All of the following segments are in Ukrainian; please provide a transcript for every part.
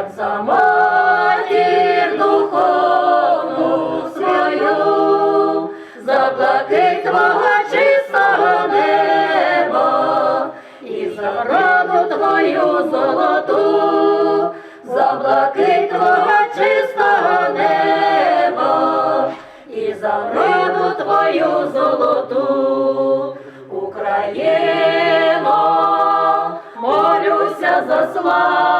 як за матір духовну свою, заплакить твого чистого неба, і за раду твою золоту, заплакить твого чистого неба, і за раду твою золоту, Україно, молюся за славу,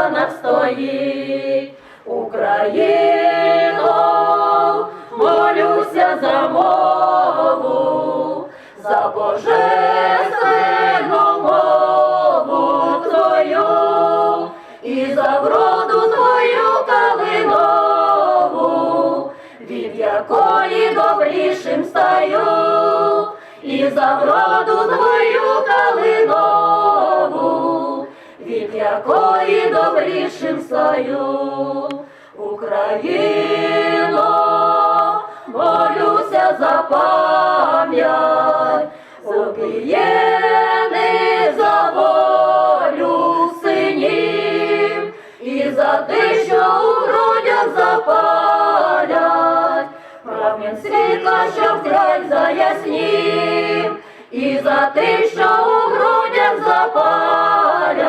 якої добрішим стаю, і за вроду твою калинову, від якої добрішим стаю. Україно, за те, що у грудях запалять,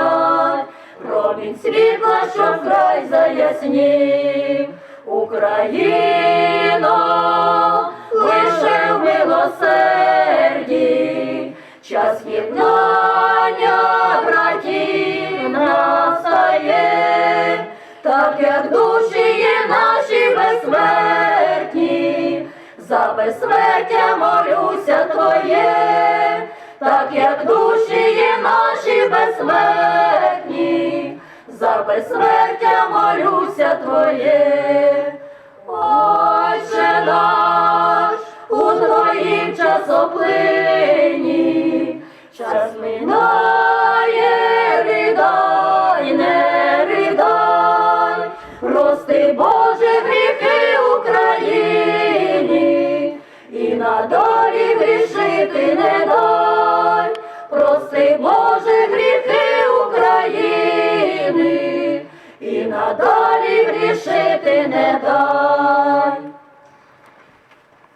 промінь світла, що вкрай заяснів. Україно, лише в милосерді, час єднання братів настає, так як душі є наші безсмертні, за безсмертя молюся Твоє, так як душі є наші безсмертні, за безсмертя молюся Твоє. Отче наш, у Твоїм часоплині, час минає, ридай, не ридай, прости, Боже, гріхи Україні, і на долі грішити та долі грішити не дай.